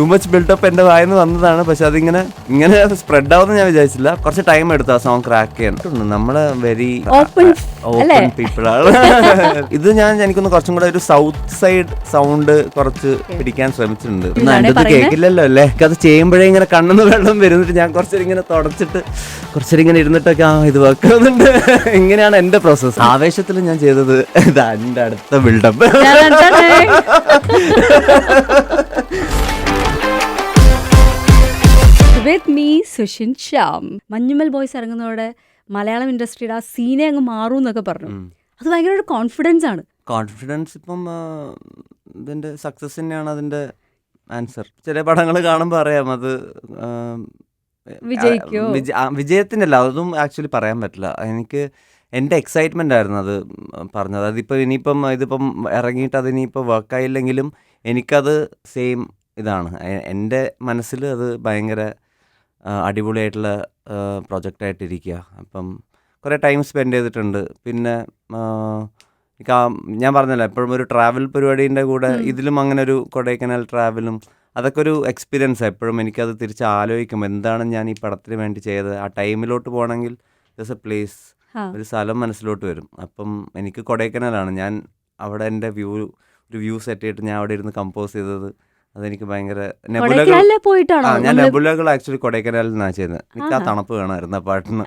To much buildup എന്റെ വായന്ന് വന്നതാണ്. പക്ഷെ അതിങ്ങനെ ഇങ്ങനെ സ്പ്രെഡ് ആവുന്ന ഞാൻ വിചാരിച്ചില്ല. കുറച്ച് ടൈം എടുത്തു ആ സോങ് ക്രാക്ക് ചെയ്യാൻ. നമ്മൾ വെരി ഓപ്പൺ പീപ്പിൾ ആണ്. ഇത് ഞാൻ എനിക്കൊന്ന് കുറച്ചും കൂടെ ഒരു സൗത്ത് സൈഡ് സൗണ്ട് കുറച്ച് പിടിക്കാൻ ശ്രമിച്ചിട്ടുണ്ട്. അത് എന്റെ? കേൾക്കില്ലല്ലോ അല്ലേ? അത് ചെയ്യുമ്പോഴേ ഇങ്ങനെ കണ്ണെന്ന് വെള്ളം വരുന്നിട്ട് ഞാൻ കുറച്ചിങ്ങനെ ഇങ്ങനെ തുടച്ചിട്ട് കുറച്ചൊരു ഇങ്ങനെ ഇരുന്നിട്ടൊക്കെ ആ ഇത് വെക്കുന്നുണ്ട് ഇങ്ങനെയാണ് എന്റെ പ്രോസസ് ആവേശത്തിൽ ഞാൻ ചെയ്തത് ഇതാ എന്റെ അടുത്ത buildup with me Sushin Shyam Manjummel Boys ഇറങ്ങുന്നതോടെ Malayalam ഇൻഡസ്ട്രിയുടെ ആ സീനെ അങ്ങ് മാറും എന്നൊക്കെ പറഞ്ഞു അത് ഭയങ്കര ഒരു കോൺഫിഡൻസ് ആണ്. കോൺഫിഡൻസ് ഇപ്പം ഇതിന്റെ സക്സസ് തന്നെയാണ് അതിന്റെ ആൻസർ ചില പടങ്ങൾ കാണുമ്പോൾ അറിയാം അത് ആ, വിജയിക്കോ? ആ, വിജയത്തിനല്ല അതും ആക്ച്വലി പറയാൻ പറ്റില്ല. എനിക്ക് എന്റെ എക്സൈറ്റ്മെന്റ് ആയിരുന്നു അത് പറഞ്ഞത്. അതിപ്പോൾ ഇനിയിപ്പം ഇതിപ്പം ഇറങ്ങിയിട്ട് അത് ഇനിയിപ്പോൾ വർക്കായില്ലെങ്കിലും എനിക്കത് സെയിം ഇതാണ്. എന്റെ മനസ്സിൽ അത് ഭയങ്കര അടിപൊളിയായിട്ടുള്ള പ്രൊജക്റ്റായിട്ടിരിക്കുക അപ്പം കുറേ ടൈം സ്പെൻഡ് ചെയ്തിട്ടുണ്ട്. പിന്നെ എനിക്ക് ആ ഞാൻ പറഞ്ഞല്ലോ എപ്പോഴും ഒരു ട്രാവൽ പരിപാടീന്റെ കൂടെ ഇതിലും അങ്ങനെ ഒരു കൊടൈക്കനാൽ ട്രാവലും അതൊക്കെ ഒരു എക്സ്പീരിയൻസ്. എപ്പോഴും എനിക്കത് തിരിച്ച് ആലോചിക്കും എന്താണ് ഞാൻ ഈ പടത്തിന് വേണ്ടി ചെയ്തത്? ആ ടൈമിലോട്ട് പോകണമെങ്കിൽ ജസ്റ്റ് എ പ്ലേസ് ഒരു സ്ഥലം മനസ്സിലോട്ട് വരും. അപ്പം എനിക്ക് കൊടൈക്കനാലാണ് ഞാൻ അവിടെ എന്റെ വ്യൂ ഒരു വ്യൂ സെറ്റ് ചെയ്തിട്ട് ഞാൻ അവിടെ ഇരുന്ന് കമ്പോസ് ചെയ്തത്. അതെനിക്ക് ഭയങ്കര പോയിട്ടാണോ ഞാൻ നെബുലകൾ ആക്ച്വലി കൊടൈക്കനാലിൽ നിന്നാണ് ചെയ്യുന്നത്. എനിക്ക് ആ തണുപ്പ് വേണമായിരുന്നു ആ പാട്ടിന്.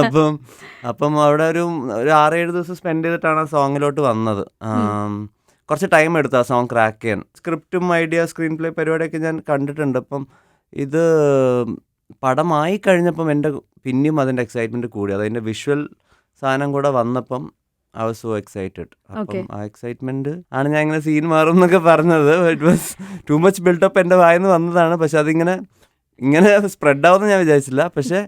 അപ്പം അപ്പം അവിടെ ഒരു ഒരു ആറേഴ് ദിവസം സ്പെൻഡ് ചെയ്തിട്ടാണ് ആ സോങ്ങിലോട്ട് വന്നത്. കുറച്ച് ടൈം എടുത്തു ആ സോങ് ക്രാക്ക് ചെയ്യാൻ. സ്ക്രിപ്റ്റും ഐഡിയ സ്ക്രീൻ പ്ലേ പരിപാടിയൊക്കെ ഞാൻ കണ്ടിട്ടുണ്ട്. അപ്പം ഇത് പടമായി കഴിഞ്ഞപ്പം എന്റെ പിന്നെയും അതിന്റെ എക്സൈറ്റ്മെന്റ് കൂടി. അതിന്റെ വിഷ്വൽ സാധനം കൂടെ വന്നപ്പം ഐ വാസ് സോ എക്സൈറ്റഡ്. അപ്പം ആ എക്സൈറ്റ്മെന്റ് ആണ് ഞാൻ ഇങ്ങനെ സീൻ മാറും എന്നൊക്കെ പറഞ്ഞത് it was too much buildup എന്റെ വായന്ന് വന്നതാണ്. പക്ഷെ അതിങ്ങനെ ഇങ്ങനെ സ്പ്രെഡ് ആവുമെന്ന് ഞാൻ വിചാരിച്ചില്ല. പക്ഷെ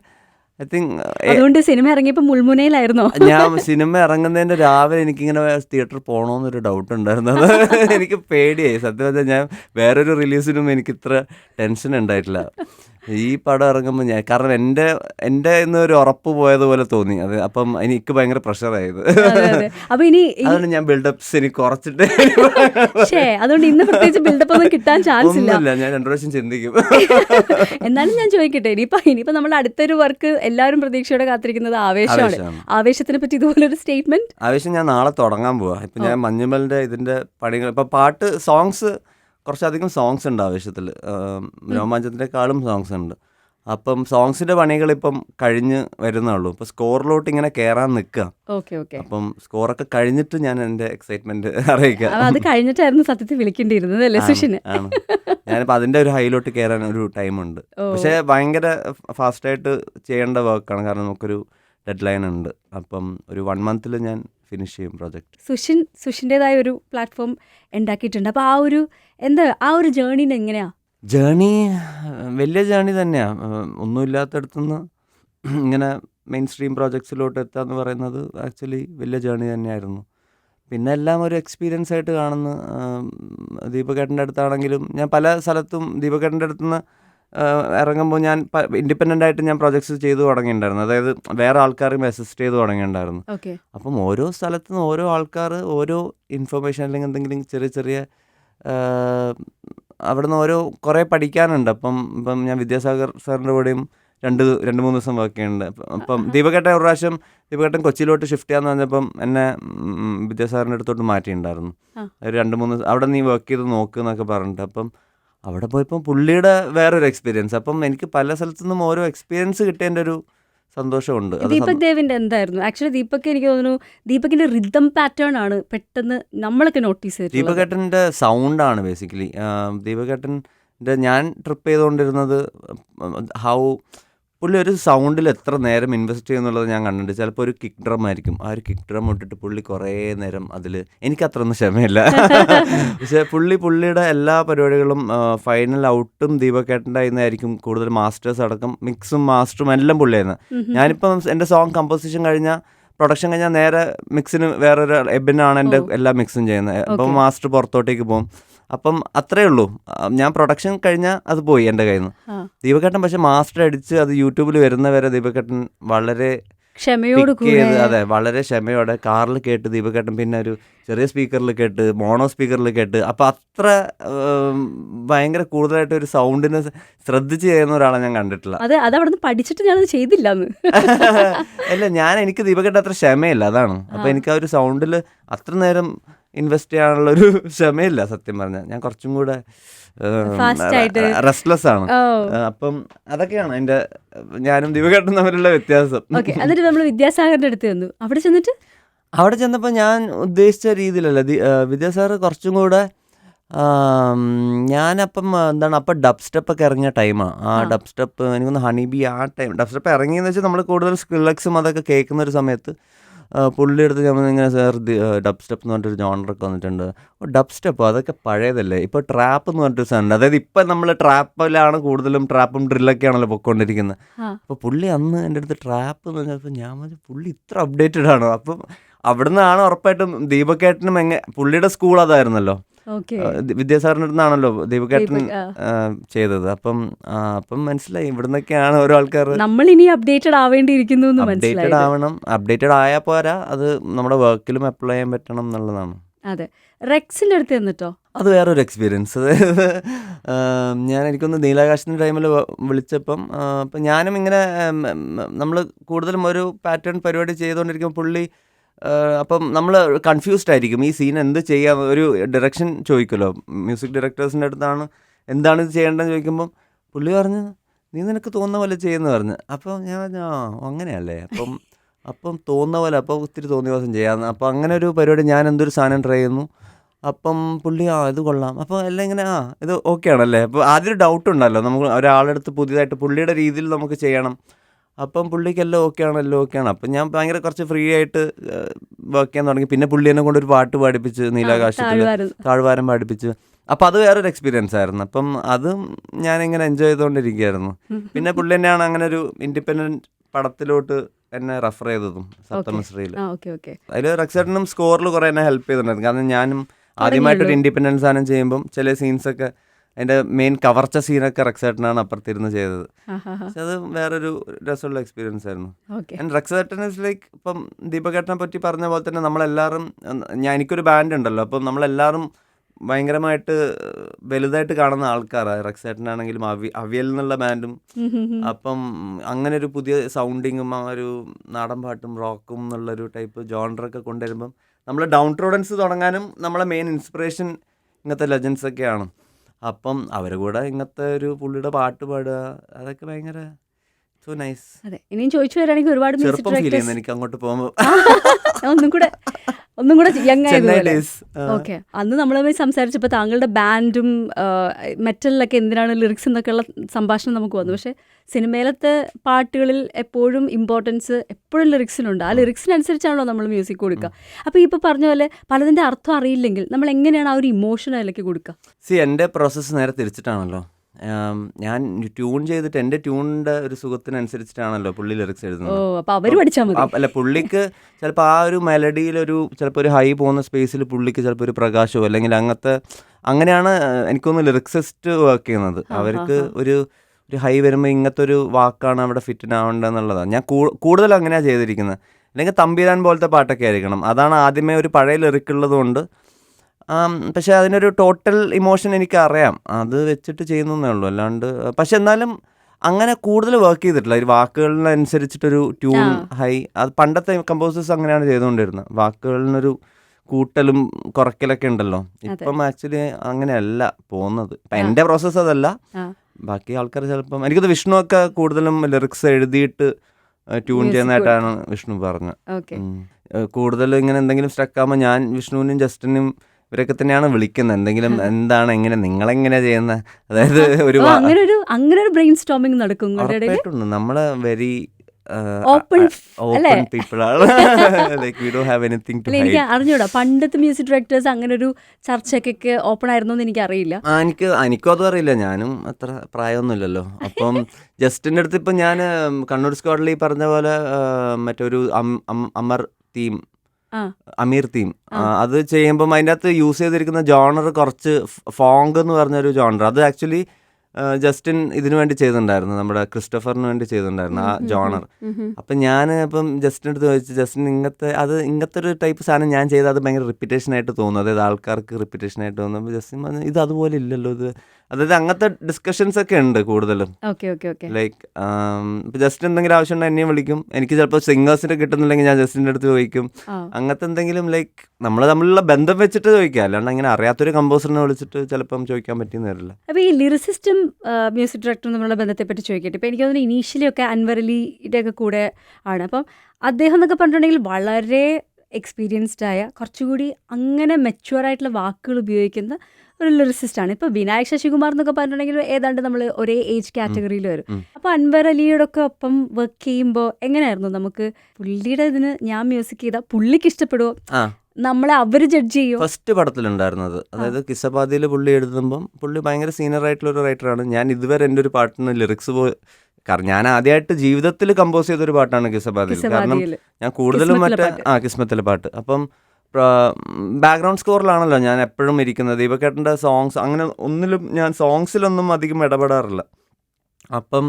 ഐ തിങ്ക് അതുകൊണ്ട് സിനിമ ഇറങ്ങിയപ്പോൾ മുൾമുനയിലായിരുന്നോ? ഞാൻ സിനിമ ഇറങ്ങുന്നതിന്റെ രാവിലെ എനിക്കിങ്ങനെ തിയേറ്ററിൽ പോകണമെന്നൊരു ഡൗട്ട് ഉണ്ടായിരുന്നു. അത് എനിക്ക് പേടിയായി. സത്യം പറഞ്ഞാൽ ഞാൻ വേറൊരു റിലീസിനും എനിക്ക് ഇത്ര ടെൻഷൻ ഉണ്ടായിട്ടില്ല. ഈ പടം ഇറങ്ങുമ്പോൾ ഞാൻ കാരണം എന്റെ എന്റെ ഒരു ഉറപ്പ് പോയതുപോലെ തോന്നി. അത് അപ്പം എനിക്ക് ഭയങ്കര പ്രഷറായത്. അപ്പൊ ഇനി അതുകൊണ്ട് ഞാൻ ബിൽഡപ്സ് എനിക്ക് കുറച്ചിട്ട് അതുകൊണ്ട് ഇന്ന് പ്രത്യേകിച്ച് ബിൽഡപ്പ് ഒന്നും കിട്ടാൻ ചാൻസ് ഇല്ല. ഞാൻ രണ്ടു പ്രാവശ്യം ചിന്തിക്കും. എന്നാലും ഞാൻ ചോദിക്കട്ടെ ഇനിയിപ്പോ ഇനിയിപ്പോ നമ്മുടെ അടുത്തൊരു വർക്ക് എല്ലാവരും പ്രതീക്ഷയോടെ കാത്തിരിക്കുന്നത് ആവേശമാണ്. ആവേശമാണ്. ആവേശത്തിനെ പറ്റി ഇതുപോലൊരു സ്റ്റേറ്റ്മെന്റ് ആവേശം ഞാൻ നാളെ തുടങ്ങാൻ പോവാ. ഇപ്പൊ ഞാൻ മഞ്ഞുമലിന്റെ ഇതിന്റെ പണികൾ ഇപ്പൊ പാട്ട് സോങ്സ് കുറച്ചധികം സോങ്സ് ഉണ്ട് ആവശ്യത്തിൽ രോമാഞ്ചത്തിനേക്കാളും സോങ്സ് ഉണ്ട്. അപ്പം സോങ്സിന്റെ പണികൾ ഇപ്പം കഴിഞ്ഞ് വരുന്നുള്ളൂ ഇപ്പൊ സ്കോറിലോട്ട് ഇങ്ങനെ കേറാൻ നിൽക്കുക അപ്പം സ്കോറൊക്കെ കഴിഞ്ഞിട്ട് ഞാൻ എന്റെ എക്സൈറ്റ്മെന്റ് അറിയിക്കാം. അത് കഴിഞ്ഞിട്ടായിരുന്നു സത്യത്തിൽ വിളിക്കേണ്ടിയിരുന്നത് അല്ലേ സുഷിന്? ഞാനിപ്പോൾ അതിന്റെ ഒരു ഹൈലോട്ട് കയറാൻ ഒരു ടൈം ഉണ്ട് പക്ഷെ ഭയങ്കര ഫാസ്റ്റായിട്ട് ചെയ്യേണ്ട വർക്കാണ് കാരണം നമുക്കൊരു ഡെഡ് ലൈൻ ഉണ്ട്. അപ്പം ഒരു വൺ മന്തിൽ ഞാൻ ഫിനിഷ് ചെയ്യും പ്രോജക്റ്റ് സുഷിൻ സുഷിന്റെതായ ഒരു പ്ലാറ്റ്ഫോം ഉണ്ടാക്കിയിട്ടുണ്ട്. അപ്പൊ ആ ഒരു എന്താ? ആ ഒരു ജേർണിന് എങ്ങനെയാ? ജേണി വലിയ ജേണി തന്നെയാണ് ഒന്നുമില്ലാത്തടത്തുനിന്ന് ഇങ്ങനെ മെയിൻ സ്ട്രീം പ്രോജക്ട്സിലോട്ട് എത്തുക എന്ന് പറയുന്നത് ആക്ച്വലി വലിയ ജേണി തന്നെയായിരുന്നു. പിന്നെ എല്ലാം ഒരു എക്സ്പീരിയൻസ് ആയിട്ട് കാണുന്നു. ദീപകേട്ടന്റെ അടുത്താണെങ്കിലും ഞാൻ പല സ്ഥലത്തും ദീപകേട്ടന്റെ അടുത്ത് നിന്ന് ഇറങ്ങുമ്പോൾ ഞാൻ ഇൻഡിപെൻഡന്റ് ആയിട്ട് ഞാൻ പ്രോജക്ട്സ് ചെയ്തു തുടങ്ങിയിട്ടുണ്ടായിരുന്നു. അതായത് വേറെ ആൾക്കാരെയും അസിസ്റ്റ് ചെയ്ത് തുടങ്ങിയിട്ടുണ്ടായിരുന്നു. ഓക്കെ അപ്പം ഓരോ സ്ഥലത്തുനിന്ന് ഓരോ ആൾക്കാർ ഓരോ ഇൻഫർമേഷൻ അല്ലെങ്കിൽ എന്തെങ്കിലും ചെറിയ ചെറിയ അവിടെ നിന്ന് ഓരോ കുറേ പഠിക്കാനുണ്ട്. അപ്പം ഇപ്പം ഞാൻ വിദ്യാസാഗർ സാറിന്റെ കൂടെയും രണ്ട് രണ്ട് മൂന്ന് ദിവസം വർക്ക് ചെയ്യുന്നുണ്ട്. അപ്പം- ദീപകേട്ടൻ ഒരു പ്രാവശ്യം ദീപകേട്ടൻ കൊച്ചിയിലോട്ട് ഷിഫ്റ്റ് ചെയ്യാന്ന് പറഞ്ഞപ്പം എന്നെ വിദ്യാസാഗറിന്റെ അടുത്തോട്ട് മാറ്റിയിട്ടുണ്ടായിരുന്നു. ഒരു രണ്ട് മൂന്ന് അവിടെ നീ വർക്ക് ചെയ്ത് നോക്ക് എന്നൊക്കെ പറഞ്ഞിട്ട്. അപ്പം അവിടെ പോയപ്പോൾ പുള്ളിയുടെ വേറൊരു എക്സ്പീരിയൻസ് അപ്പം എനിക്ക് പല സ്ഥലത്തു നിന്നും ഓരോ എക്സ്പീരിയൻസ് കിട്ടിയതിന്റെ ഒരു സന്തോഷമുണ്ട്. ദീപക് ദേവിന്റെ എന്തായിരുന്നു? ആക്ച്വലി ദീപക് എനിക്ക് തോന്നുന്നു ദീപകിന്റെ റിതം പാറ്റേൺ ആണ് പെട്ടെന്ന് നമ്മളൊക്കെ നോട്ടീസ് ചെയ്തത് ദീപകേട്ടന്റെ സൗണ്ട് ആണ് ബേസിക്കലി ദീപകേട്ടന്റെ ഞാൻ ട്രിപ്പ് ചെയ്തുകൊണ്ടിരുന്നത് ഹൗ പുള്ളി ഒരു സൗണ്ടിൽ എത്ര നേരം ഇൻവെസ്റ്റ് ചെയ്യുന്നുള്ളത് ഞാൻ കണ്ടിട്ടുണ്ട്. ചിലപ്പോൾ ഒരു കിക്ക് ഡ്രം ആയിരിക്കും. ആ ഒരു കിക്ക് ഡ്രം ഇട്ടിട്ട് പുള്ളി കുറേ നേരം അതിൽ എനിക്ക് അത്രയൊന്നും ക്ഷമയില്ല. പക്ഷേ പുള്ളി പുള്ളിയുടെ എല്ലാ പരിപാടികളും ഫൈനൽ ഔട്ടും ദീപകേട്ടന്റെ ആയിരിക്കും കൂടുതൽ മാസ്റ്റേഴ്സ് അടക്കം മിക്സും മാസ്റ്ററും എല്ലാം പുള്ളിയായിരുന്നു ഞാനിപ്പം എന്റെ സോങ് കമ്പോസിഷൻ കഴിഞ്ഞാൽ പ്രൊഡക്ഷൻ കഴിഞ്ഞാൽ നേരെ മിക്സിന് വേറൊരു എബിനാണ് എന്റെ എല്ലാ മിക്സും ചെയ്യുന്നത്. അപ്പം മാസ്റ്റർ പുറത്തോട്ടേക്ക് പോകും. അപ്പം അത്രേ ഉള്ളൂ. ഞാൻ പ്രൊഡക്ഷൻ കഴിഞ്ഞാൽ അത് പോയി എന്റെ കയ്യിൽ നിന്ന്. ദീപകേട്ടൻ പക്ഷെ മാസ്റ്റർ അടിച്ച് അത് യൂട്യൂബിൽ വരുന്നവരെ ദീപകേട്ടൻ വളരെ ക്ഷമയോട് അതെ വളരെ ക്ഷമയോടെ കാറിൽ കേട്ട് ദീപകേട്ടൻ പിന്നെ ഒരു ചെറിയ സ്പീക്കറിൽ കേട്ട് മോണോ സ്പീക്കറിൽ കേട്ട്. അപ്പം അത്ര ഭയങ്കര കൂടുതലായിട്ട് ഒരു സൗണ്ടിനെ ശ്രദ്ധിച്ച് ചെയ്യുന്ന ഒരാളെ ഞാൻ കണ്ടിട്ടില്ല. അതെ അത് അവിടെ നിന്ന് പഠിച്ചിട്ട് ഞാനത് ചെയ്തില്ല അല്ല ഞാൻ എനിക്ക് ദീപകേട്ടൻ അത്ര ക്ഷമയില്ല അതാണ്. അപ്പം എനിക്ക് ആ ഒരു സൗണ്ടിൽ അത്ര നേരം ഇൻവെസ്റ്റ് ചെയ്യാനുള്ള ഒരു ക്ഷമയില്ല സത്യം പറഞ്ഞാൽ ഞാൻ കുറച്ചും കൂടെ. റെസ്റ്റ്ലെസ് ആണ്. അപ്പം അതൊക്കെയാണ് എന്റെ ഞാനും ദീപകേട്ടനും തമ്മിലുള്ള വ്യത്യാസം. എന്നിട്ട് നമ്മൾ വിദ്യാസാഗറിന്റെ അടുത്ത് ചെന്നു. അവിടെ ചെന്നിട്ട്? അവിടെ ചെന്നപ്പോൾ ഞാൻ ഉദ്ദേശിച്ച രീതിയിലല്ല ദി- ആ, വിദ്യാ സാറ് കുറച്ചും കൂടെ ഞാനപ്പം എന്താണ് അപ്പം ഡബ് സ്റ്റെപ്പ് ഒക്കെ ഇറങ്ങിയ ടൈമാണ് ആ ആ. ഡബ് സ്റ്റെപ്പ് എനിക്കൊന്ന് ഹണി ബി ആ ടൈം ഡബ് സ്റ്റെപ്പ് ഇറങ്ങിയെന്ന് വെച്ചാൽ നമ്മൾ കൂടുതൽ സ്കില്ലക്സും അതൊക്കെ കേൾക്കുന്ന ഒരു സമയത്ത് ആ, പുള്ളി എടുത്ത് ഞാൻ ഇങ്ങനെ സാർ ഡബ് സ്റ്റെപ്പ് എന്ന് പറഞ്ഞിട്ടൊരു ജോണറൊക്കെ വന്നിട്ടുണ്ട്. ഡബ് സ്റ്റെപ്പ് അതൊക്കെ പഴയതല്ലേ? ഇപ്പോൾ ട്രാപ്പ് എന്ന് പറഞ്ഞിട്ടൊരു സാധനം അതായത് ഇപ്പം നമ്മൾ ട്രാപ്പിലാണ് കൂടുതലും ട്രാപ്പും ഡ്രില്ലൊക്കെയാണല്ലോ പൊയ്ക്കൊണ്ടിരിക്കുന്നത് ആ. അപ്പോൾ പുള്ളി അന്ന് എന്റെ അടുത്ത് ട്രാപ്പ് എന്ന് പറഞ്ഞപ്പോൾ ഞാൻ പറഞ്ഞു പുള്ളി ഇത്ര അപ്ഡേറ്റഡ് ആണോ? അപ്പം അവിടുന്നാണ് ഉറപ്പായിട്ടും ദീപക്കേട്ടനും എങ്ങനെ പുള്ളിയുടെ സ്കൂൾ അതായിരുന്നല്ലോ. ദി- അടുത്താണല്ലോ ദീപക്കേട്ടൻ ദീപക്, ആ. ആ, ചെയ്തത്. അപ്പം അപ്പം മനസ്സിലായി. ഇവിടുന്നൊക്കെയാണ് ഓരോ ആൾക്കാർ നമ്മൾ ഇനി അപ്ഡേറ്റഡ് ആവേണ്ടിയിരിക്കുന്നു അപ്ഡേറ്റഡ് ആവണം. അപ്ഡേറ്റഡ് ആയാൽ പോരാ. അത് നമ്മുടെ വർക്കിലും അപ്ലൈ ചെയ്യാൻ പറ്റണം എന്നുള്ളതാണ്. അതെ. റെക്സിന്റെ അടുത്ത് എന്നിട്ടോ അത് വേറൊരു എക്സ്പീരിയൻസ് അതായത് ഞാൻ എനിക്കൊന്ന് നീലാകാശിന്റെ ടൈമിൽ വിളിച്ചപ്പം അപ്പം ഞാനും ഇങ്ങനെ നമ്മൾ കൂടുതലും ഒരു പാറ്റേൺ പരിപാടി ചെയ്തുകൊണ്ടിരിക്കുമ്പോൾ പുള്ളി അപ്പം നമ്മൾ കൺഫ്യൂസ്ഡ് ആയിരിക്കും. ഈ സീൻ എന്ത് ചെയ്യാം? ഒരു ഡയറക്ഷൻ ചോദിക്കുമല്ലോ. മ്യൂസിക് ഡയറക്ടേഴ്സിന്റെ അടുത്താണ് എന്താണ് ഇത് ചെയ്യേണ്ടതെന്ന് ചോദിക്കുമ്പം പുള്ളി പറഞ്ഞു നീ നിനക്ക് തോന്നുന്ന പോലെ ചെയ്യുന്ന പറഞ്ഞു. അപ്പം ഞാൻ ആ അങ്ങനെയല്ലേ? അപ്പം അപ്പം തോന്നുന്ന പോലെ അപ്പോൾ ഒത്തിരി തോന്നിയ ദിവസം ചെയ്യാമെന്ന് അപ്പം അങ്ങനെ ഒരു പരിപാടി ഞാൻ എന്തൊരു സാധനം ട്രൈ ചെയ്യുന്നു. അപ്പം പുള്ളി ആ ഇത് കൊള്ളാം. അപ്പോൾ എല്ലാം ഇങ്ങനെ ആ ഇത് ഓക്കെ ആണല്ലേ? അപ്പോൾ ആദ്യം ഡൗട്ട് ഉണ്ടല്ലോ. നമുക്ക് ഒരാളെടുത്ത് പുതിയതായിട്ട് പുള്ളിയുടെ രീതിയിൽ നമുക്ക് ചെയ്യണം. അപ്പം പുള്ളിക്കെല്ലാം ഓക്കെ ആണ് എല്ലാം ഓക്കെ ആണ്. അപ്പം ഞാൻ ഭയങ്കര കുറച്ച് ഫ്രീ ആയിട്ട് വർക്ക് ചെയ്യാൻ തുടങ്ങി. പിന്നെ പുള്ളി എന്നെ കൊണ്ട് ഒരു പാട്ട് പാടിപ്പിച്ച് നീലാകാശത്തിൽ താഴ്വാരം. പാടിപ്പിച്ച്. അപ്പം അത് വേറൊരു എക്സ്പീരിയൻസ് ആയിരുന്നു. അപ്പം അതും ഞാൻ ഇങ്ങനെ എൻജോയ് ചെയ്തുകൊണ്ടിരിക്കുകയായിരുന്നു പിന്നെ പുള്ളി തന്നെയാണ് അങ്ങനെ ഒരു ഇൻഡിപെൻഡന്റ് പടത്തിലോട്ട് എന്നെ റെഫർ ചെയ്തതും സപ്തമശ്രീയിൽ അതിൽ റെക്സേട്ടനും സ്കോറിൽ കുറേ എന്നെ ഹെൽപ്പ് ചെയ്തിട്ടുണ്ടായിരുന്നു കാരണം ഞാനും ആദ്യമായിട്ടൊരു ഇൻഡിപെൻഡൻസ് സാധനം ചെയ്യുമ്പം ചില സീൻസൊക്കെ അതിന്റെ മെയിൻ കവർച്ച സീനൊക്കെ റെക്സേട്ടനാണ് അപ്പുറത്തിരുന്ന് ചെയ്തത്. പക്ഷെ അത് വേറൊരു രസമുള്ള എക്സ്പീരിയൻസ് ആയിരുന്നു. ആൻഡ് റെക്സേട്ടൻ ഇസ് ലൈക്ക് ഇപ്പം ദീപകേട്ടനെ പറ്റി പറഞ്ഞ പോലെ തന്നെ നമ്മളെല്ലാവരും ഞാൻ എനിക്കൊരു ബാൻഡ് ഉണ്ടല്ലോ. അപ്പം നമ്മളെല്ലാവരും ഭയങ്കരമായിട്ട് വലുതായിട്ട് കാണുന്ന ആൾക്കാരാണ്. റെക്സേട്ടനാണെങ്കിലും അവി അവിയൽ എന്നുള്ള ബാൻഡും അപ്പം അങ്ങനെ ഒരു പുതിയ സൗണ്ടിങ്ങും ആ ഒരു നാടൻ പാട്ടും റോക്കും എന്നുള്ളൊരു ടൈപ്പ് ജോണറൊക്കെ കൊണ്ടുവരുമ്പം നമ്മൾ ഡൗൺ ട്രോഡൻസ് തുടങ്ങാനും നമ്മളെ മെയിൻ ഇൻസ്പിറേഷൻ ഇങ്ങനത്തെ ലെജൻസ് ഒക്കെയാണ്. അപ്പം അവരെ കൂടെ ഇങ്ങനത്തെ ഒരു പുള്ളിയുടെ പാട്ട് പാടുക അതൊക്കെ ഭയങ്കര സോ നൈസ് അതെ ഇനിയും ചോദിച്ചു വരാണെങ്കിൽ ഒരുപാട് ചെറുപ്പം ഫീൽ ചെയ്യുന്നു എനിക്ക് അങ്ങോട്ട് പോകുമ്പോൾ ഒന്നും കൂടെ ഒന്നും കൂടെ യങ് ആയതുപോലെ ഓക്കെ അന്ന് നമ്മൾ സംസാരിച്ചപ്പോൾ താങ്കളുടെ ബാൻഡും മെറ്റലിലൊക്കെ എന്തിനാണ് ലിറിക്സ് എന്നൊക്കെയുള്ള സംഭാഷണം നമുക്ക് വന്നു. പക്ഷേ സിനിമയിലത്തെ പാട്ടുകളിൽ എപ്പോഴും ഇമ്പോർട്ടൻസ് എപ്പോഴും ലിറിക്സിനുണ്ട് ആ ലിറിക്സിനനുസരിച്ചാണല്ലോ നമ്മൾ മ്യൂസിക് കൊടുക്കുക അപ്പോൾ ഇപ്പോൾ പറഞ്ഞ പോലെ പലതിന്റെ അർത്ഥം അറിയില്ലെങ്കിൽ നമ്മൾ എങ്ങനെയാണ് ആ ഒരു ഇമോഷൻ അതിലേക്ക് കൊടുക്കുക സി എന്റെ പ്രോസസ്സ് നേരെ തിരിച്ചിട്ടാണല്ലോ. ഞാൻ ട്യൂൺ ചെയ്തിട്ട് എന്റെ ട്യൂണിന്റെ ഒരു സുഖത്തിനനുസരിച്ചിട്ടാണല്ലോ പുള്ളി ലിറിക്സ് ഓ എഴുതുന്നത് പഠിച്ചാൽ മതി. അല്ല പുള്ളിക്ക് ചിലപ്പോൾ ആ ഒരു മെലഡിയിലൊരു ചിലപ്പോൾ ഒരു ഹൈ പോകുന്ന സ്പേസിൽ പുള്ളിക്ക് ചിലപ്പോൾ ഒരു പ്രകാശമോ അല്ലെങ്കിൽ അങ്ങനത്തെ അങ്ങനെയാണ് എനിക്കൊന്ന് ലിറിക്സിസ്റ്റ് വർക്ക് ചെയ്യുന്നത്. അവർക്ക് ഒരു ഒരു ഹൈ വരുമ്പോൾ ഇങ്ങനത്തെ ഒരു വാക്കാണ് അവിടെ ഫിറ്റിനാവേണ്ടതെന്നുള്ളതാണ് ഞാൻ കൂടുതൽ അങ്ങനെയാണ് ചെയ്തിരിക്കുന്നത് അല്ലെങ്കിൽ തമ്പീരാൻ പോലത്തെ പാട്ടൊക്കെ ആയിരിക്കണം. അതാണ് ആദ്യമേ ഒരു പഴയ ലിറിക് ഉള്ളതുകൊണ്ട് ആം, പക്ഷേ അതിനൊരു ടോട്ടൽ ഇമോഷൻ എനിക്കറിയാം. അത് വെച്ചിട്ട് ചെയ്യുന്നേ ഉള്ളൂ. അല്ലാണ്ട് പക്ഷെ എന്നാലും അങ്ങനെ കൂടുതൽ വർക്ക് ചെയ്തിട്ടില്ല. ഈ വാക്കുകളിനനുസരിച്ചിട്ടൊരു ട്യൂൺ ഹൈ അത് പണ്ടത്തെ കമ്പോസേഴ്സ് അങ്ങനെയാണ് ചെയ്തുകൊണ്ടിരുന്നത്. വാക്കുകളിനൊരു കൂട്ടലും കുറയ്ക്കലൊക്കെ ഉണ്ടല്ലോ. ഇപ്പം ആക്ച്വലി അങ്ങനെയല്ല പോകുന്നത്. ഇപ്പം എന്റെ പ്രോസസ്സ് അതല്ല. ബാക്കി ആൾക്കാർ ചിലപ്പം എനിക്കത് വിഷ്ണു ഒക്കെ കൂടുതലും ലിറിക്സ് എഴുതിയിട്ട് ട്യൂൺ ചെയ്യുന്നതായിട്ടാണ് വിഷ്ണു പറഞ്ഞത്. കൂടുതൽ ഇങ്ങനെ എന്തെങ്കിലും സ്റ്റക്ക് ആകുമ്പോൾ ഞാൻ വിഷ്ണുവിനും ജസ്റ്റിനും ഇവരൊക്കെ തന്നെയാണ് വിളിക്കുന്നത്. എന്തെങ്കിലും എന്താണ് എങ്ങനെ നിങ്ങളെങ്ങനെ ചെയ്യുന്നത് അതായത് ഒരു അങ്ങനെ ഒരു അങ്ങനെ ഒരു ബ്രെയിൻ സ്റ്റോമിങ് നടക്കും നമ്മൾ വെരി? ഓപ്പൺ പീപ്പിൾ ആണ്. Like we do have anything to എനിക്ക് അറിഞ്ഞൂടാ പണ്ടത്തെ മ്യൂസിക് ഡയറക്ടേഴ്സ് അങ്ങനെ ഒരു ചർച്ചയ്ക്കൊക്കെ ഓപ്പൺ ആയിരുന്നു എന്ന് എനിക്ക് അറിയില്ല എനിക്ക് എനിക്കും അതും അറിയില്ല. ഞാനും അത്ര പ്രായമൊന്നുമില്ലല്ലോ. അപ്പം ജസ്റ്റിന്റെ അടുത്ത് ഇപ്പം ഞാൻ കണ്ണൂർ സ്ക്വാഡിൽ ഈ പറഞ്ഞ പോലെ മറ്റൊരു അമർ തീം അമീർ തീം അത് ചെയ്യുമ്പം അതിന്റെ അകത്ത് യൂസ് ചെയ്തിരിക്കുന്ന ജോണർ കുറച്ച് ഫോങ്ക് എന്ന് പറഞ്ഞൊരു ജോണർ അത് ആക്ച്വലി ജസ്റ്റിൻ ഇതിനു വേണ്ടി ചെയ്തിട്ടുണ്ടായിരുന്നു. നമ്മുടെ ക്രിസ്റ്റഫറിന് വേണ്ടി ചെയ്തിട്ടുണ്ടായിരുന്നു ആ ജോണർ. അപ്പം ഞാൻ ഇപ്പം ജസ്റ്റിന്റെ അടുത്ത് ചോദിച്ചു ജസ്റ്റിൻ ഇങ്ങനത്തെ അത് ഇങ്ങനത്തെ ഒരു ടൈപ്പ് സാധനം ഞാൻ ചെയ്ത് അത് ഭയങ്കര റിപ്പിറ്റേഷൻ ആയിട്ട് തോന്നുന്നു. അതായത് ആൾക്കാർക്ക് റിപ്പിറ്റേഷൻ ആയിട്ട് തോന്നുന്നു. ജസ്റ്റിൻ പറഞ്ഞു ഇത് അതുപോലെ ഇല്ലല്ലോ ഇത് അതായത് അങ്ങനത്തെ ഡിസ്കഷൻസ് ഒക്കെ ഉണ്ട് കൂടുതലും. ലൈക്ക് ഇപ്പം ജസ്റ്റ് എന്തെങ്കിലും ആവശ്യം ആവശ്യമുണ്ടെങ്കിൽ എന്നെയും വിളിക്കും. എനിക്ക് ചിലപ്പോൾ സിംഗേഴ്സിനെ കിട്ടുന്നില്ലെങ്കിൽ ഞാൻ ജസ്റ്റിന്റെ അടുത്ത് ചോദിക്കും. അങ്ങനത്തെ എന്തെങ്കിലും ലൈക്ക് നമ്മൾ തമ്മിലുള്ള ബന്ധം വെച്ചിട്ട് ചോദിക്കുക അല്ലാണ്ട് അങ്ങനെ അറിയാത്തൊരു കമ്പോസറിനെ വിളിച്ചിട്ട് ചിലപ്പം ചോദിക്കാൻ പറ്റിയെന്ന് വരില്ല. അപ്പോൾ ഈ ലിറിസിസ്റ്റും മ്യൂസിക് ഡയറക്ടറും തമ്മിലുള്ള ബന്ധത്തെപ്പറ്റി ചോദിക്കട്ടെ. ഇപ്പോൾ എനിക്ക് തോന്നുന്നു ഇനീഷ്യലി ഒക്കെ അൻവർ ഒക്കെ കൂടെ ആണ്. അപ്പം അദ്ദേഹം എന്നൊക്കെ പറഞ്ഞിട്ടുണ്ടെങ്കിൽ വളരെ എക്സ്പീരിയൻസ്ഡ് ആയ കുറച്ചുകൂടി അങ്ങനെ മെച്യൂർ ആയിട്ടുള്ള വാക്കുകൾ ഉപയോഗിക്കുന്ന ഒരു ലിറിസിസ്റ്റാണ് ഇപ്പോൾ വിനായക് ശശികുമാർ എന്നൊക്കെ പറഞ്ഞിട്ടുണ്ടെങ്കിൽ ഏതാണ്ട് നമ്മൾ ഒരേ ഏജ് കാറ്റഗറിയിൽ വരും. അപ്പോൾ അൻവർ അലിയുടെ ഒക്കെ ഒപ്പം വർക്ക് ചെയ്യുമ്പോൾ എങ്ങനെയായിരുന്നു? നമുക്ക് പുള്ളിയുടെ ഇതിന് ഞാൻ മ്യൂസിക് ചെയ്താൽ പുള്ളിക്ക് ഇഷ്ടപ്പെടുമോ നമ്മളെ അവർ ജഡ്ജ് ചെയ്യും? ഫസ്റ്റ് പടത്തിലുണ്ടായിരുന്നത്. അതായത് കിസബാദിയിൽ പുള്ളി എഴുതുമ്പം പുള്ളി ഭയങ്കര സീനിയർ ആയിട്ടുള്ള ഒരു റൈറ്ററാണ് ഞാൻ ഇതുവരെ എന്റെ ഒരു പാട്ടിന് ലിറിക്സ് പോ കാരണം ഞാൻ ആദ്യമായിട്ട് ജീവിതത്തിൽ കമ്പോസ് ചെയ്ത ഒരു പാട്ടാണ് കിസബാദിൽ കാരണം ഞാൻ കൂടുതലും മറ്റേ ആ കിസ്മത്തിലെ പാട്ട് അപ്പം ബാക്ക്ഗ്രൗണ്ട് സ്കോറിലാണല്ലോ ഞാൻ എപ്പോഴും ഇരിക്കുന്നത്. ദീപക്കേട്ടന്റെ സോങ്സ് അങ്ങനെ ഒന്നിലും ഞാൻ സോങ്സിലൊന്നും അധികം ഇടപെടാറില്ല. അപ്പം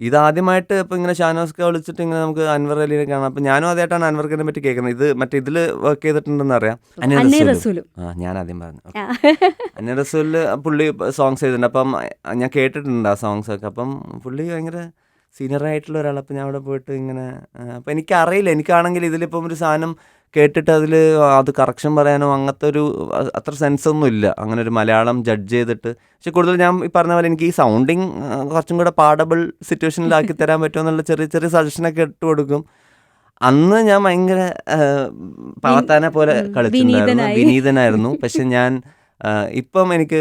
ഇതാദ്യമായിട്ട് ഇപ്പോൾ ഇങ്ങനെ ഷാനോസ്ക വിളിച്ചിട്ട് ഇങ്ങനെ നമുക്ക് അൻവർ അലീനെ കാണാം. അപ്പം ഞാനും അതായിട്ടാണ് അൻവർക്കിനെ പറ്റി കേൾക്കുന്നത്. ഇത് മറ്റേ ഇതിൽ വർക്ക് ചെയ്തിട്ടുണ്ടെന്ന് അറിയാം. അന്നേ. റസൂലും. ആ ഞാൻ ആദ്യം പറഞ്ഞു. ആ. അനിൽ റസൂലിൽ പുള്ളി സോങ്സ് ചെയ്തിട്ടുണ്ട് അപ്പം ഞാൻ കേട്ടിട്ടുണ്ട് ആ സോങ്സ് ഒക്കെ. അപ്പം പുള്ളി ഭയങ്കര സീനിയർ ആയിട്ടുള്ള ഒരാൾ അപ്പം ഞാൻ അവിടെ പോയിട്ട് ഇങ്ങനെ അപ്പം എനിക്കറിയില്ല. എനിക്കാണെങ്കിൽ ഇതിലിപ്പം ഒരു സാധനം കേട്ടിട്ട് അതിൽ അത് കറക്ഷൻ പറയാനോ അങ്ങനത്തെ ഒരു അത്ര സെൻസ് ഒന്നും ഇല്ല. അങ്ങനെ ഒരു മലയാളം ജഡ്ജ് ചെയ്തിട്ട്. പക്ഷെ കൂടുതൽ ഞാൻ ഈ പറഞ്ഞ പോലെ എനിക്ക് ഈ സൗണ്ടിങ് കുറച്ചും കൂടെ പാഡബിൾ സിറ്റുവേഷനിലാക്കി തരാൻ പറ്റുമോ എന്നുള്ള ചെറിയ ചെറിയ സജഷനൊക്കെ ഇട്ട് കൊടുക്കും. അന്ന് ഞാൻ ഭയങ്കര പാവത്താനെ പോലെ കളിച്ചിട്ടുണ്ടായിരുന്നു. വിനീതനായിരുന്നു. പക്ഷെ ഞാൻ ഇപ്പം എനിക്ക്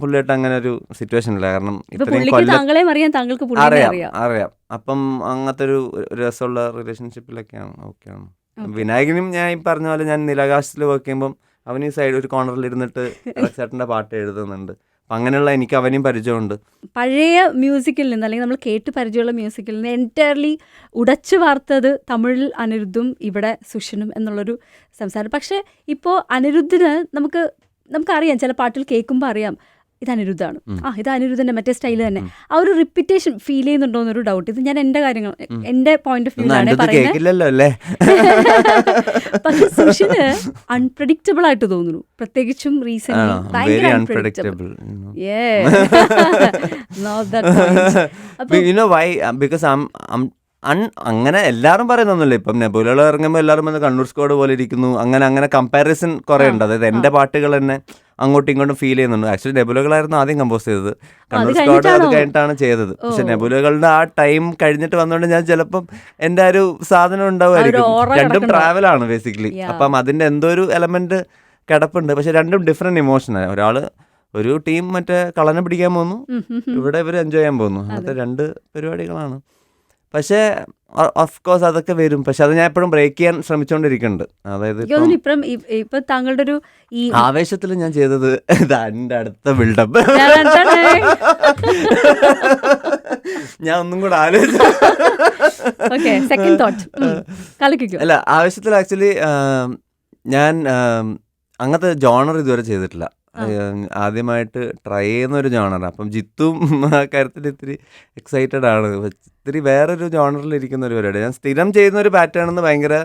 പുള്ളിയായിട്ട് അങ്ങനെ ഒരു സിറ്റുവേഷൻ ഇല്ല. കാരണം ഇത്രയും അറിയാം അറിയാം. അപ്പം അങ്ങനത്തെ ഒരു രസമുള്ള റിലേഷൻഷിപ്പിലൊക്കെയാണ് ഓക്കെയാണ്. വിനായകനും ഞാൻ ഈ പറഞ്ഞ പോലെ ഞാൻ നിലാകാശത്തിൽ വർക്ക് ചെയ്യുമ്പം അവൻ ഈ സൈഡ് ഒരു കോർണറിൽ ഇരുന്നിട്ട് ചേട്ടന്റെ പാട്ട് എഴുതുന്നുണ്ട്. അങ്ങനെയുള്ള എനിക്ക് അവനെയും പരിചയമുണ്ട്. പഴയ മ്യൂസിക്കിൽ നിന്ന് അല്ലെങ്കിൽ നമ്മൾ കേട്ട് പരിചയമുള്ള മ്യൂസിക്കിൽ നിന്ന് എന്റയർലി ഉടച്ചു വാർത്തത് തമിഴിൽ അനിരുദ്ധും ഇവിടെ സുഷനും എന്നുള്ളൊരു സംസാരം. പക്ഷേ ഇപ്പോൾ അനിരുദ്ധിന് നമുക്ക് നമുക്കറിയാം ചില പാട്ടിൽ കേൾക്കുമ്പോൾ അറിയാം. ഇത് അനിരുദ്ധാണ്. ആ ഇത് അനിരുദ്ധന്റെ മറ്റേ സ്റ്റൈൽ തന്നെ. ആ ഒരു റിപ്പിറ്റേഷൻ ഫീൽ ചെയ്യുന്നുണ്ടോ എന്നൊരു ഡൗട്ട് ഇത് ഞാൻ എന്റെ കാര്യങ്ങൾ എന്റെ എന്റെ പോയിന്റ് ഓഫ് വ്യൂ ആണ് പറയുന്നത്. പക്ഷെ സുഷിന് അൺപ്രഡിക്റ്റബിൾ ആയിട്ട് തോന്നുന്നു. പ്രത്യേകിച്ചും റീസെന്റ് ഭയങ്കര അൺപ്രഡിക്റ്റബിൾ ബിക്കോസ് അൺ അങ്ങനെ എല്ലാവരും പറയുന്നൊന്നുമില്ല. ഇപ്പം നെബുലകൾ ഇറങ്ങുമ്പോൾ എല്ലാവരും വന്ന് കണ്ണൂർ സ്ക്വാഡ് പോലെ ഇരിക്കുന്നു. അങ്ങനെ അങ്ങനെ കമ്പാരിസൺ കുറേ ഉണ്ട്. അതായത് എന്റെ പാട്ടുകൾ തന്നെ അങ്ങോട്ടും ഇങ്ങോട്ടും ഫീൽ ചെയ്യുന്നുണ്ട്. ആക്ച്വലി നെബുലകളായിരുന്നു ആദ്യം കമ്പോസ് ചെയ്തത്. കണ്ണൂർ സ്ക്വാഡ് അത് കഴിഞ്ഞിട്ടാണ് ചെയ്തത്. പക്ഷെ നെബുലകളുടെ ആ ടൈം കഴിഞ്ഞിട്ട് വന്നുകൊണ്ട് ഞാൻ ചിലപ്പം എന്റെ ആ ഒരു സാധനം ഉണ്ടാവുമായിരിക്കും. രണ്ടും ട്രാവൽ ആണ് ബേസിക്കലി. അപ്പം അതിന്റെ എന്തോ ഒരു എലമെന്റ് കിടപ്പുണ്ട്. പക്ഷെ രണ്ടും ഡിഫറെന്റ് ഇമോഷനാണ് ഒരാൾ ഒരു ടീം മറ്റേ കളനെ പിടിക്കാൻ പോകുന്നു. ഇവിടെ ഇവർ എൻജോയ് ചെയ്യാൻ പോകുന്നു. അങ്ങനത്തെ രണ്ട് പരിപാടികളാണ്. പക്ഷേ ഓഫ്കോഴ്സ് അതൊക്കെ വരും. പക്ഷെ അത് ഞാൻ എപ്പോഴും ബ്രേക്ക് ചെയ്യാൻ ശ്രമിച്ചുകൊണ്ടിരിക്കുന്നുണ്ട് അതായത് ഇപ്പം താങ്കളുടെ ഒരു ഈ ആവേശത്തിൽ ഞാൻ ചെയ്തത് എന്റെ അടുത്ത ബിൽഡപ്പ്. ഞാൻ ഒന്നും കൂടെ ആലോചിച്ചു അല്ല ആവേശത്തിൽ ആക്ച്വലി ഞാൻ അങ്ങനത്തെ ജോണർ ഇതുവരെ ചെയ്തിട്ടില്ല. ആദ്യമായിട്ട് ട്രൈ ചെയ്യുന്ന ഒരു ജോണറാണ് അപ്പം ജിത്തും ആ കാര്യത്തിൽ ഇത്തിരി എക്സൈറ്റഡ് ആണ്. ഇത്തിരി വേറൊരു ജോണറിൽ ഇരിക്കുന്ന ഒരു പരിപാടി. ഞാൻ സ്ഥിരം ചെയ്യുന്ന ഒരു പാറ്റേൺ എന്ന് ഭയങ്കര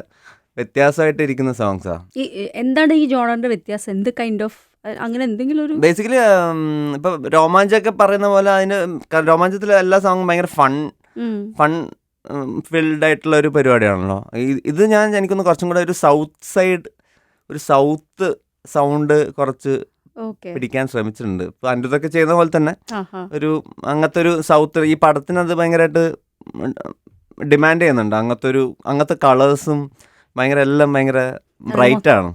വ്യത്യാസമായിട്ട് ഇരിക്കുന്ന സോങ്സാ എന്താണ് ഈ ജോണറിന്റെ വ്യത്യാസം? എന്ത് കൈൻഡ് ഓഫ് അങ്ങനെ എന്തെങ്കിലും ഒരു ബേസിക്കലി ഇപ്പൊ രോമാഞ്ചൊക്കെ പറയുന്ന പോലെ അതിന് രോമാഞ്ചത്തിൽ രോമാഞ്ചത്തിലെ എല്ലാ സോങ്ങും ഭയങ്കര ഫൺ ഫൺ ഫിൽഡ് ആയിട്ടുള്ള ഒരു പരിപാടിയാണല്ലോ. ഇത് ഞാൻ എനിക്കൊന്ന് കുറച്ചും കൂടെ ഒരു സൗത്ത് സൈഡ് ഒരു സൗത്ത് സൗണ്ട് കുറച്ച് പിടിക്കാൻ ശ്രമിച്ചിട്ടുണ്ട്. ഇപ്പൊ അനിരുദ്ധൊക്കെ ചെയ്യുന്ന പോലെ തന്നെ ഒരു അങ്ങനത്തെ ഒരു സൗത്ത് ഈ പടത്തിനത് ഭയങ്കരമായിട്ട് ഡിമാൻഡ് ചെയ്യുന്നുണ്ട്. അങ്ങനത്തെ ഒരു അങ്ങനത്തെ കളേഴ്സും ഭയങ്കര എല്ലാം ഭയങ്കര ബ്രൈറ്റ് ആണ്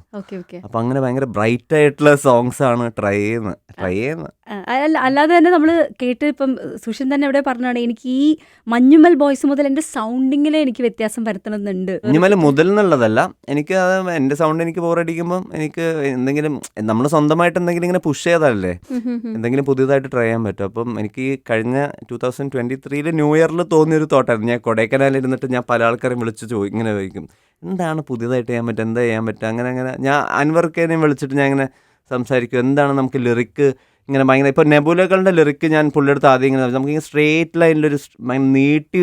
അപ്പൊ അങ്ങനെ ഭയങ്കര ബ്രൈറ്റ് ആയിട്ടുള്ള സോങ്സ് ആണ് ട്രൈ ചെയ്യുന്നത് ട്രൈ ചെയ്യുന്നത് അല്ല അല്ലാതെ തന്നെ നമ്മൾ കേട്ട് ഇപ്പം സുഷിൻ തന്നെ ഇവിടെ പറഞ്ഞാണ് എനിക്ക് ഈ മഞ്ഞുമൽ ബോയ്സ് മുതൽ എന്റെ സൗണ്ടിങ്ങിലെ എനിക്ക് വ്യത്യാസം വരുത്തണമെന്നുണ്ട് മഞ്ഞുമൽ മുതൽ എന്നുള്ളതല്ല എനിക്ക് അത് എന്റെ സൗണ്ട് എനിക്ക് ബോറടിക്കുമ്പം എനിക്ക് എന്തെങ്കിലും നമ്മൾ സ്വന്തമായിട്ട് എന്തെങ്കിലും ഇങ്ങനെ പുഷ് ചെയ്താലല്ലേ. എന്തെങ്കിലും പുതിയതായിട്ട് ട്രൈ ചെയ്യാൻ പറ്റും. അപ്പം എനിക്ക് ഈ കഴിഞ്ഞ ടൂ തൗസൻഡ് ട്വന്റി ത്രീയിൽ ന്യൂ ഇയറിൽ തോന്നിയൊരു തോട്ടായിരുന്നു ഞാൻ കൊടൈക്കനാലിൽ ഇരുന്നിട്ട് ഞാൻ പല ആൾക്കാരെയും വിളിച്ച് ചോദിക്കും ഇങ്ങനെ ചോദിക്കും എന്താണ് പുതിയതായിട്ട് ചെയ്യാൻ പറ്റുക? എന്താ ചെയ്യാൻ പറ്റും. അങ്ങനെ അങ്ങനെ. ഞാൻ അൻവർക്കേനെയും വിളിച്ചിട്ട് ഞാൻ ഇങ്ങനെ സംസാരിക്കും. എന്താണ് നമുക്ക് ലിറിക്ക് ഇങ്ങനെ ഭയങ്കര ഇപ്പോൾ നെബുലകളുടെ ലിറിക്ക് ഞാൻ പുള്ളിയെടുത്ത് ആദ്യം ഇങ്ങനെ നമുക്ക് സ്ട്രേറ്റ് ലൈനിലൊരു നീട്ടി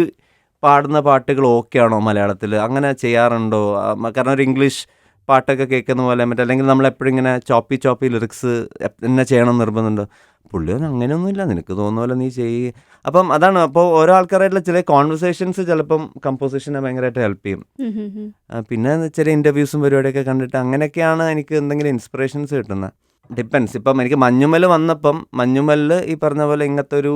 പാടുന്ന പാട്ടുകൾ ഓക്കെ ആണോ മലയാളത്തിൽ അങ്ങനെ ചെയ്യാറുണ്ടോ? കാരണം ഒരു ഇംഗ്ലീഷ് പാട്ടൊക്കെ കേൾക്കുന്ന പോലെ മറ്റേ അല്ലെങ്കിൽ നമ്മളെപ്പോഴും ഇങ്ങനെ ചോപ്പി ചോപ്പി ലിറിക്സ് എന്നെ ചെയ്യണം നിർബന്ധമുണ്ടോ. പുള്ളി അങ്ങനെയൊന്നുമില്ല നിനക്ക് തോന്നുന്ന പോലെ നീ ചെയ്യ്. അപ്പം അതാണ് അപ്പോൾ ഓരോ ആൾക്കാരായിട്ടുള്ള ചില കോൺവെർസേഷൻസ് ചിലപ്പം കമ്പോസിഷനെ ഭയങ്കരമായിട്ട് ഹെൽപ്പ് ചെയ്യും. പിന്നെ ചില ഇന്റർവ്യൂസും പരിപാടിയൊക്കെ കണ്ടിട്ട് അങ്ങനെയൊക്കെയാണ് എനിക്ക് എന്തെങ്കിലും ഇൻസ്പിറേഷൻസ് കിട്ടുന്നത്. ഡിപ്പെൻസ് ഇപ്പം എനിക്ക് മഞ്ഞുമൽ വന്നപ്പം മഞ്ഞുമലിൽ ഈ പറഞ്ഞ പോലെ ഇങ്ങനത്തെ ഒരു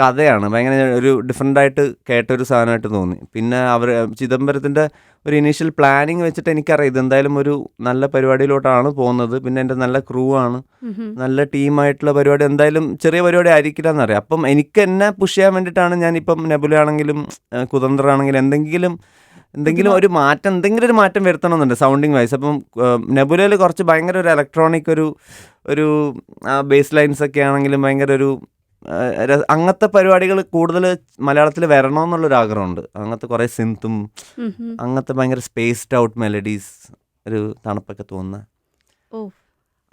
കഥയാണ്. ഭയങ്കര ഒരു ഡിഫറെന്റ് ആയിട്ട് കേട്ടൊരു സാധനമായിട്ട് തോന്നി. പിന്നെ അവർ ചിദംബരത്തിന്റെ ഒരു ഇനീഷ്യൽ പ്ലാനിങ് വെച്ചിട്ട് എനിക്കറിയാം ഇതെന്തായാലും ഒരു നല്ല പരിപാടിയിലോട്ടാണ് പോകുന്നത്. പിന്നെ എന്റെ നല്ല ക്രൂ ആണ്. നല്ല ടീമായിട്ടുള്ള പരിപാടി എന്തായാലും ചെറിയ പരിപാടി ആയിരിക്കില്ല എന്നറിയാം അപ്പം എനിക്ക് എന്നെ പുഷ് ചെയ്യാൻ വേണ്ടിയിട്ടാണ് ഞാനിപ്പം നെബുലാണെങ്കിലും കുതന്ത്രാണെങ്കിലും എന്തെങ്കിലും എന്തെങ്കിലും ഒരു മാറ്റം എന്തെങ്കിലും ഒരു മാറ്റം വരുത്തണമെന്നുണ്ട് സൗണ്ടിങ് വൈസ് അപ്പം നെബുലയിൽ കുറച്ച് ഭയങ്കര ഒരു ഇലക്ട്രോണിക് ഒരു ഒരു ബേസ് ലൈൻസ് ഒക്കെ ആണെങ്കിലും ഭയങ്കര ഒരു അങ്ങനത്തെ പരിപാടികൾ കൂടുതൽ മലയാളത്തിൽ വരണമെന്നുള്ളൊരു ആഗ്രഹമുണ്ട്. അങ്ങനത്തെ കുറേ സിന്തും. അങ്ങനത്തെ ഭയങ്കര സ്പേസ്ഡ് ഔട്ട് മെലഡീസ് ഒരു തണുപ്പൊക്കെ തോന്നുന്ന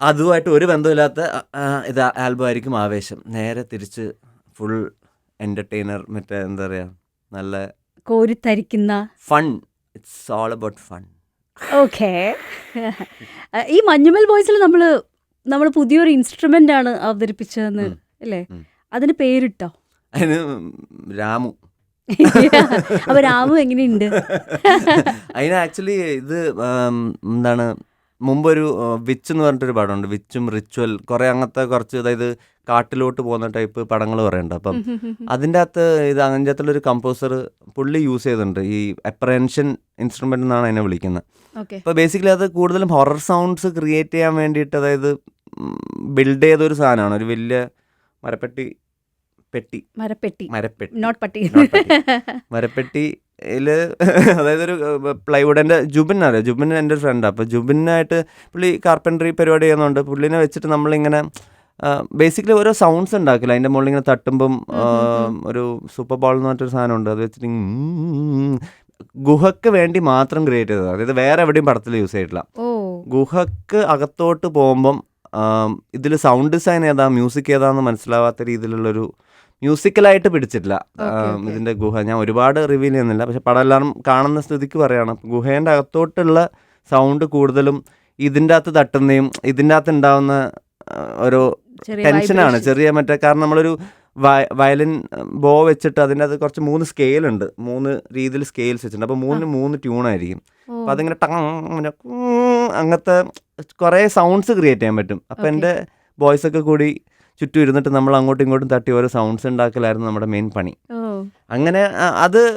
അതുമായിട്ട് ഒരു ബന്ധമില്ലാത്ത ഇത് ആൽബം ആയിരിക്കും ആവേശം. നേരെ തിരിച്ച് ഫുൾ എന്റർടൈനർ മറ്റേ എന്താ പറയുക നല്ല കോരിത്തരിക്കുന്ന fun it's all about fun okay ഈ മഞ്ഞുമൽ വോയിസിൽ നമ്മൾ നമ്മൾ പുതിയൊരു ഇൻസ്ട്രുമെന്റ് ആണ് അവതരിപ്പിച്ചതെന്ന് അല്ലേ. അതിന് പേരിട്ടോ? അതിന് രാമു. അപ്പൊ രാമു എങ്ങനെയുണ്ട്? അതിന് ആക്ച്വലി ഇത് എന്താണ് മുമ്പൊരു വിച്ച് എന്ന് പറഞ്ഞിട്ടൊരു പാടമുണ്ട് വിച്ചും റിച്വൽ കുറേ അങ്ങനത്തെ കുറച്ച് അതായത് കാട്ടിലോട്ട് പോകുന്ന ടൈപ്പ് പടങ്ങൾ പറയുന്നുണ്ട് അപ്പം അതിന്റെ അകത്ത് ഇത് അതിന്റെ അകത്തുള്ളൊരു കമ്പോസർ പുള്ളി യൂസ് ചെയ്തിട്ടുണ്ട്. ഈ അപ്രഹെൻഷൻ ഇൻസ്ട്രുമെന്റ് എന്നാണ് അതിനെ വിളിക്കുന്നത്. അപ്പോൾ ബേസിക്കലി അത് കൂടുതലും ഹൊറർ സൗണ്ട്സ് ക്രിയേറ്റ് ചെയ്യാൻ വേണ്ടിയിട്ട് അതായത് ബിൽഡ് ചെയ്തൊരു സാധനമാണ്. ഒരു വലിയ മരപ്പെട്ടി പെട്ടി. മരപ്പെട്ടി. മരപ്പെട്ടി. നോട്ട് പട്ടി. Not പട്ടി. മരപ്പെട്ടിയിൽ അതായത് ഒരു പ്ലൈവുഡ് എന്റെ ജുബിൻ അറിയാം? ജുബിൻ എന്റെ ഒരു ഫ്രണ്ടാണ് അപ്പോൾ ജുബിനായിട്ട് പുള്ളി കാർപ്പൻട്രി പരിപാടി ചെയ്യുന്നുണ്ട് പുള്ളിനെ വെച്ചിട്ട് നമ്മളിങ്ങനെ ബേസിക്കലി ഓരോ സൗണ്ട്സ് ഉണ്ടാക്കില്ല. അതിന്റെ മുകളിൽ ഇങ്ങനെ തട്ടുമ്പം ഒരു സൂപ്പർ ബോൾ എന്ന് സാധനം ഉണ്ട്. അത് വെച്ചിട്ട് ഗുഹക്ക് ഗുഹയ്ക്ക് വേണ്ടി മാത്രം ക്രിയേറ്റ് ചെയ്തത്. അതായത് വേറെ എവിടെയും പടത്തിൽ യൂസ് ചെയ്തിട്ടില്ല. ഗുഹക്ക് അകത്തോട്ട് പോകുമ്പം ഇതിൽ സൗണ്ട് ഡിസൈൻ ഏതാ മ്യൂസിക് ഏതാന്ന് മനസ്സിലാവാത്ത രീതിയിലുള്ളൊരു മ്യൂസിക്കലായിട്ട് പിടിച്ചിട്ടില്ല. ഇതിന്റെ ഗുഹ. ഞാൻ ഒരുപാട് റിവീൽ ചെയ്യുന്നില്ല. പക്ഷെ പടം എല്ലാവരും കാണുന്ന സ്ഥിതിക്ക് പറയുകയാണ് ഗുഹേന്റെ അകത്തോട്ടുള്ള സൗണ്ട് കൂടുതലും ഇതിന്റെ അകത്ത് തട്ടുന്നതും ഇതിന്റെ അകത്ത് ഉണ്ടാവുന്ന ഓരോ ടെൻഷനാണ്. ചെറിയ മറ്റേ കാരണം നമ്മളൊരു വയ- വയലിൻ ബോ വെച്ചിട്ട് അതിന്റെ അത് കുറച്ച് മൂന്ന് സ്കെയിൽ ഉണ്ട്. മൂന്ന് രീതിയിൽ സ്കെയിൽസ് വെച്ചിട്ടുണ്ട്. അപ്പോൾ മൂന്നിന് മൂന്ന് ട്യൂണായിരിക്കും അപ്പോൾ അതിങ്ങനെ ടങ് അങ്ങനെ ഉം അങ്ങനത്തെ കുറേ സൗണ്ട്സ് ക്രിയേറ്റ് ചെയ്യാൻ പറ്റും. അപ്പോൾ എന്റെ ബോയ്സ് ഒക്കെ കൂടി ചുറ്റും ഇരുന്നിട്ട് നമ്മൾ അങ്ങോട്ടും ഇങ്ങോട്ടും തട്ടി ഓരോ സൗണ്ട്സ് ഉണ്ടാക്കലായിരുന്നു നമ്മുടെ മെയിൻ പണി. അങ്ങനെ അത്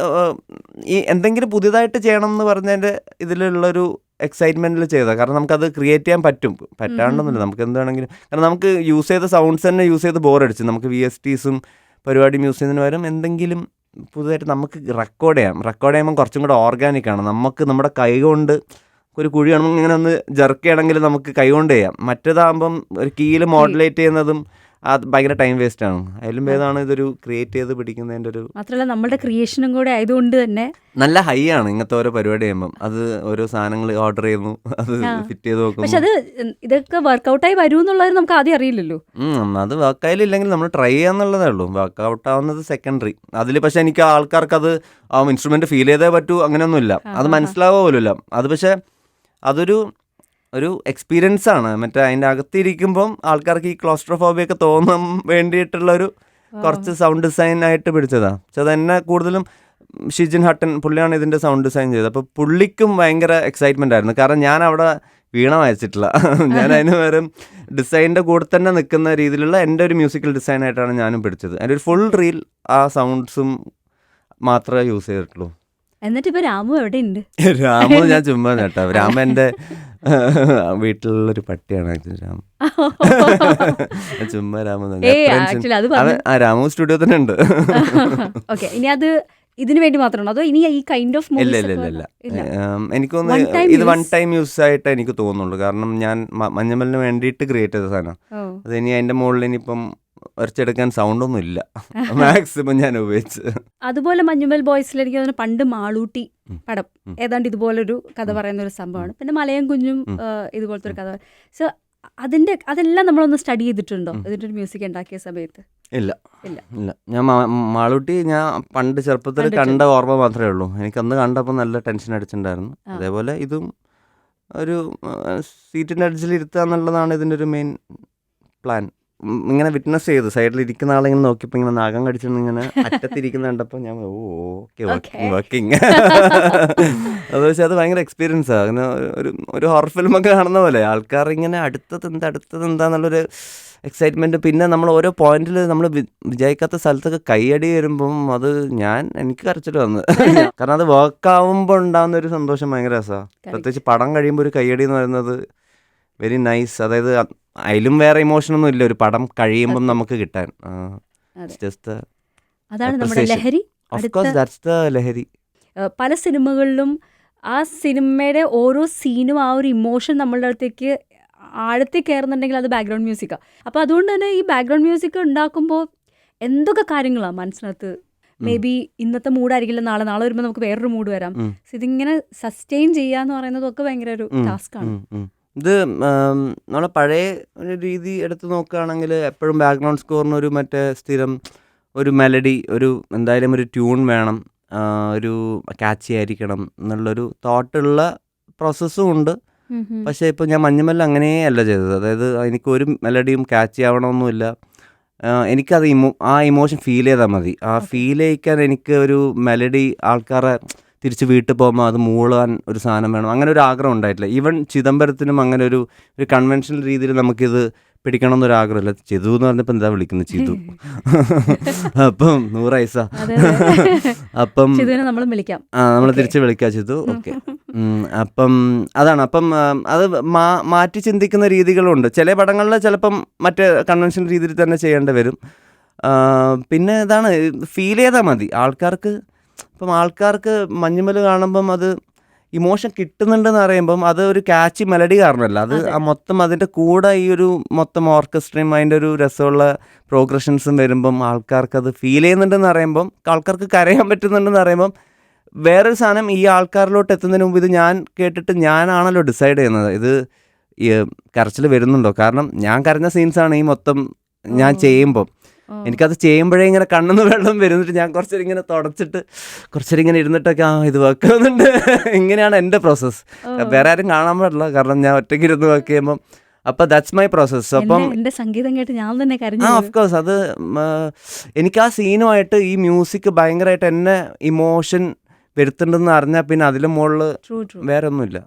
ഈ എന്തെങ്കിലും പുതിയതായിട്ട് ചെയ്യണം എന്ന് പറഞ്ഞതിന്റെ ഇതിലുള്ളൊരു എക്സൈറ്റ്മെന്റിൽ ചെയ്തതാണ് കാരണം നമുക്കത് ക്രിയേറ്റ് ചെയ്യാൻ പറ്റും. പറ്റാണ്ടൊന്നുമില്ല. നമുക്ക് എന്ത് വേണമെങ്കിലും കാരണം നമുക്ക് യൂസ് ചെയ്ത സൗണ്ട്സ് തന്നെ യൂസ് ചെയ്ത് ബോറടിച്ചു നമുക്ക് വി എസ് ടീസും പരിപാടി യൂസ് ചെയ്യുന്നതിന് പകരം എന്തെങ്കിലും പുതുതായിട്ട് നമുക്ക് റെക്കോർഡ് ചെയ്യാം. റെക്കോർഡ് ചെയ്യുമ്പോൾ കുറച്ചും കൂടെ ഓർഗാനിക് ആണ്. നമുക്ക് നമ്മുടെ കൈ കൊണ്ട് ഒരു കുഴി കാണുമ്പോൾ ഇങ്ങനെ ഒന്ന് ജർക്ക് ചെയ്യണമെങ്കിൽ നമുക്ക് കൈ കൊണ്ട് ചെയ്യാം. മറ്റേതാകുമ്പം ഒരു കീൽ മോഡുലേറ്റ് ചെയ്യുന്നതും അത് ഭയങ്കര ടൈം വേസ്റ്റ് ആണ്. അതിലും ഭേദമാണ് ഇതൊരു ക്രിയേറ്റ് ചെയ്ത് പിടിക്കുന്നതിന്റെ ഒരു മാത്രമല്ല നമ്മുടെ ക്രിയേഷനും കൂടെ ആയതുകൊണ്ട് തന്നെ നല്ല ഹൈ ആണ് ഇങ്ങനത്തെ ഓരോ പരിപാടി ചെയ്യുമ്പം. അത് ഓരോ സാധനങ്ങൾ ഓർഡർ ചെയ്യുന്നു അത്. ഫിറ്റ് ചെയ്ത് നോക്കും പക്ഷെ അത് ഇതൊക്കെ വർക്കൗട്ടായി വരും എന്നുള്ളത് നമുക്ക് ആദ്യം അറിയില്ലല്ലോ. അത് വർക്കായില്ലെങ്കിൽ നമ്മൾ ട്രൈ ചെയ്യാന്നുള്ളതേ ഉള്ളൂ. വർക്കൗട്ട് ആവുന്നത് സെക്കൻഡറി അതിൽ പക്ഷെ എനിക്ക് ആൾക്കാർക്ക് അത് ആ ഇൻസ്ട്രുമെന്റ് ഫീൽ ചെയ്തേ പറ്റൂ അങ്ങനെയൊന്നുമില്ല. അത്. മനസ്സിലാവുക പോലുമില്ല. അത് പക്ഷെ അതൊരു ഒരു എക്സ്പീരിയൻസ് ആണ്. മറ്റേ അതിന്റെ അകത്തിരിക്കുമ്പം ആൾക്കാർക്ക് ഈ ക്ലോസ്ട്രോഫോബിയൊക്കെ വേണ്ടിയിട്ടുള്ള ഒരു കുറച്ച് സൗണ്ട് ഡിസൈൻ ആയിട്ട് പിടിച്ചതാണ് പക്ഷെ അത് എന്നെ കൂടുതലും ഷിജിൻ ഹട്ടൻ പുള്ളിയാണ് ഇതിന്റെ സൗണ്ട് ഡിസൈൻ ചെയ്തത്. അപ്പോൾ പുള്ളിക്കും ഭയങ്കര എക്സൈറ്റ്മെന്റ് ആയിരുന്നു. കാരണം ഞാൻ അവിടെ വീണ വായിച്ചിട്ടില്ല. ഞാൻ അതിന് പകരം ഡിസൈനിന്റെ കൂടെ തന്നെ നിൽക്കുന്ന രീതിയിലുള്ള എന്റെ ഒരു മ്യൂസിക്കൽ ഡിസൈൻ ആയിട്ടാണ് ഞാനും പിടിച്ചത്. അതിന്റെ ഒരു ഫുൾ റീൽ ആ സൗണ്ട്സും മാത്രമേ യൂസ് ചെയ്തിട്ടുള്ളൂ. എന്നിട്ട് ഇപ്പൊ രാമു എവിടെ ഉണ്ട് രാമു ഞാൻ ചുമ്മാ കേട്ടോ. രാമ എന്റെ വീട്ടിലുള്ളൊരു പട്ടിയാണ് ആക്ച്വലി രാമ. ചുമ്മാ രാമു ആ രാമു സ്റ്റുഡിയോ തന്നെ ഉണ്ട്. ഓക്കെ ഇനി അത് ഇതിനു വേണ്ടി മാത്രമാണോ? അതോ ഇനി ഈ കൈൻഡ് ഓഫ് ഇല്ല ഇല്ല ഇല്ല ഇല്ല. എനിക്ക് തോന്നുന്നു ഇത് വൺ ടൈം യൂസ് ആയിട്ട് എനിക്ക് തോന്നുന്നുള്ളൂ. കാരണം ഞാൻ മഞ്ഞമ്മലിന് വേണ്ടിയിട്ട് ക്രിയേറ്റ് ചെയ്ത സാധനം. അത് ഇനി അതിന്റെ മുകളിൽ ഇനിയിപ്പം ഉരച്ചെടുക്കാൻ സൗണ്ടൊന്നും ഇല്ല. മാക്സിമം ഞാൻ ഉപയോഗിച്ച്. അതുപോലെ മഞ്ഞുമൽ ബോയ്സിൽ എനിക്ക് തോന്നുന്നു പണ്ട് മാളൂട്ടി. പടം. ഏതാണ്ട് ഇതുപോലൊരു കഥ പറയുന്ന ഒരു സംഭവമാണ്. പിന്നെ മലയം കുഞ്ഞും ഇതുപോലത്തെ ഒരു കഥ. സോ അതിന്റെ അതെല്ലാം നമ്മളൊന്ന് സ്റ്റഡി ചെയ്തിട്ടുണ്ടോ? ഇതിന്റെ ഒരു മ്യൂസിക് ഉണ്ടാക്കിയ സമയത്ത്? ഇല്ല. ഇല്ല. ഇല്ല. ഞാൻ മാളൂട്ടി ഞാൻ പണ്ട് ചെറുപ്പത്തിൽ കണ്ട ഓർമ്മ മാത്രമേ ഉള്ളൂ. എനിക്ക് അന്ന് കണ്ടപ്പോൾ നല്ല ടെൻഷൻ അടിച്ചിട്ടുണ്ടായിരുന്നു. അതേപോലെ ഇതും ഒരു സീറ്റിന്റെ അടിച്ചിൽ ഇരുത്തുക എന്നുള്ളതാണ് ഇതിന്റെ ഒരു മെയിൻ പ്ലാൻ ഇങ്ങനെ വിറ്റ്നസ് ചെയ്തു. സൈഡിൽ ഇരിക്കുന്ന ആളെങ്ങനെ നോക്കിയപ്പോ നോക്കിയപ്പോൾ ഇങ്ങനെ നാഗം കടിച്ചിട്ട് ഇങ്ങനെ അറ്റത്തിരിക്കുന്ന കണ്ടപ്പോൾ ഞാൻ ഓ ഓക്കെ. വർക്കിംഗ് അത് വെച്ചാൽ അത് ഭയങ്കര എക്സ്പീരിയൻസ് ആണ് അങ്ങനെ ഒരു- ഒരു ഹോർ ഫിലിം ഒക്കെ കാണുന്ന പോലെ. ആൾക്കാർ ഇങ്ങനെ അടുത്തത് എന്താ അടുത്തത് എന്താന്നുള്ളൊരു എക്സൈറ്റ്മെന്റ് പിന്നെ നമ്മൾ ഓരോ പോയിന്റിൽ നമ്മൾ വിജയിക്കാത്ത സ്ഥലത്തൊക്കെ കൈയടി വരുമ്പം അത് ഞാൻ എനിക്ക് കരച്ചിട്ട് വന്ന്. കാരണം അത് വർക്ക് ആവുമ്പോൾ ഉണ്ടാകുന്ന ഒരു സന്തോഷം ഭയങ്കര രസമാണ് പ്രത്യേകിച്ച് പടം കഴിയുമ്പോൾ ഒരു കൈയടി എന്ന് പറയുന്നത് വെരി നൈസ് അതായത് അതിലും വേറെ ഇമോഷൻ ഒന്നും ഇല്ല. ഒരു പടം കഴിയുമ്പോൾ നമുക്ക് കിട്ടാൻ. ജസ്റ്റ് അതാണ് നമ്മുടെ ലഹരി. ലഹരി. പല സിനിമകളിലും ആ സിനിമയുടെ ഓരോ സീനും ആ ഒരു ഇമോഷൻ നമ്മളുടെ അടുത്തേക്ക് ആഴത്തിൽ കയറുന്നുണ്ടെങ്കിൽ അത് ബാക്ക്ഗ്രൗണ്ട് മ്യൂസിക്കാണ് അപ്പോൾ അതുകൊണ്ട് തന്നെ ഈ ബാക്ക്ഗ്രൗണ്ട് മ്യൂസിക് ഉണ്ടാക്കുമ്പോൾ എന്തൊക്കെ കാര്യങ്ങളാണ് മനസ്സിനകത്ത്? മേ ബി ഇന്നത്തെ മൂഡായിരിക്കില്ല നാളെ നാളെ വരുമ്പോൾ നമുക്ക് വേറൊരു മൂഡ് വരാം. ഇതിങ്ങനെ സസ്റ്റെയിൻ ചെയ്യാന്ന് പറയുന്നതൊക്കെ ഭയങ്കര ഒരു ടാസ്ക്കാണ്. ഇത് നമ്മളെ പഴയ ഒരു രീതി എടുത്ത് നോക്കുകയാണെങ്കിൽ എപ്പോഴും ബാക്ക്ഗ്രൗണ്ട് സ്കോറിന് ഒരു മറ്റേ സ്ഥിരം ഒരു മെലഡി ഒരു എന്തായാലും ഒരു ട്യൂൺ വേണം ഒരു കാച്ചി ആയിരിക്കണം എന്നുള്ളൊരു തോട്ടുള്ള പ്രോസസ്സും ഉണ്ട്. പക്ഷേ ഇപ്പോൾ ഞാൻ മഞ്ഞുമല്ല അങ്ങനെയേ അല്ല ചെയ്തത്. അതായത് എനിക്ക് ഒരു മെലഡിയും കാച്ചി ആവണമെന്നില്ല എനിക്കത് ഇമോ ആ ഇമോഷൻ ഫീൽ ചെയ്താൽ മതി. ആ ഫീൽ ചെയ്യിക്കാൻ എനിക്ക് ഒരു മെലഡി ആൾക്കാരെ തിരിച്ച് വീട്ടിൽ പോകുമ്പോൾ അത് മൂളാൻ ഒരു സാധനം വേണം. അങ്ങനെ ഒരു ആഗ്രഹം ഉണ്ടായിട്ടില്ല. ഈവൻ ചിദംബരത്തിനും അങ്ങനെ ഒരു ഒരു കൺവെൻഷണൽ രീതിയിൽ നമുക്കിത് പിടിക്കണം എന്നൊരു ആഗ്രഹമില്ല. ചിതു എന്ന് പറഞ്ഞപ്പോൾ എന്താ വിളിക്കുന്നത്? ചിതു. അപ്പം നൂറ് ഐസ അതെ, അതെ. അപ്പം നമ്മൾ വിളിക്കാം. ആ നമ്മൾ. തിരിച്ച് വിളിക്കാം ചിതു. ഓക്കെ. അപ്പം അതാണ്. അപ്പം അത് മാ മാറ്റി ചിന്തിക്കുന്ന രീതികളുണ്ട്. ചില പടങ്ങളിൽ ചിലപ്പം മറ്റേ കൺവെൻഷൻ രീതിയിൽ തന്നെ ചെയ്യേണ്ടി വരും. പിന്നെ ഇതാണ് ഫീൽ ചെയ്താൽ മതി. ആൾക്കാർക്ക് ഇപ്പം ആൾക്കാർക്ക് മഞ്ഞുമൽ കാണുമ്പം അത് ഇമോഷൻ കിട്ടുന്നുണ്ടെന്ന് അറിയുമ്പം അത് ഒരു കാച്ചി മെലഡി കാരണമല്ല. അത് മൊത്തം അതിന്റെ കൂടെ ഈ ഒരു മൊത്തം ഓർക്കസ്ട്രയും അതിന്റെ ഒരു രസമുള്ള പ്രോഗ്രഷൻസും വരുമ്പം ആൾക്കാർക്ക് അത് ഫീൽ ചെയ്യുന്നുണ്ടെന്ന് അറിയുമ്പം ആൾക്കാർക്ക് കരയാൻ പറ്റുന്നുണ്ടെന്ന് അറിയുമ്പം വേറൊരു സാധനം ഈ ആൾക്കാരിലോട്ട് എത്തുന്നതിന് മുമ്പ് ഇത് ഞാൻ കേട്ടിട്ട് ഞാനാണല്ലോ ഡിസൈഡ് ചെയ്യുന്നത്. ഇത് കരച്ചിൽ വരുന്നുണ്ടോ? കാരണം ഞാൻ കരഞ്ഞ സീൻസാണ് ഈ മൊത്തം ഞാൻ ഓ. എനിക്കത് ചെയ്യുമ്പോഴേ ഇങ്ങനെ കണ്ണെന്ന് വെള്ളം വരുന്നിട്ട് ഞാൻ കുറച്ചേരം ഇങ്ങനെ തുടച്ചിട്ട് കുറച്ചേരം ഇങ്ങനെ ഇരുന്നിട്ടൊക്കെ ആ ഇത് വെക്കുന്നുണ്ട് ഇങ്ങനെയാണ് എന്റെ പ്രോസസ്സ് വേറെ ആരും കാണാൻ പാടില്ല. കാരണം ഞാൻ ഒറ്റയ്ക്ക് ഇരുന്ന് വർക്ക് ചെയ്യുമ്പം അപ്പം ദാറ്റ്സ് മൈ പ്രോസസ് അപ്പം എന്റെ- എന്റെ സംഗീതം കേട്ട് ഞാൻ തന്നെ ആ ഓഫ് കോഴ്സ് അത് എനിക്ക് ആ സീനുമായിട്ട് ഈ മ്യൂസിക് ഭയങ്കരമായിട്ട് എന്നെ ഇമോഷൻ വരുത്തുന്നുണ്ടെന്ന് അറിഞ്ഞാൽ പിന്നെ അതിലും മുകളിൽ വേറെ ഒന്നുമില്ല.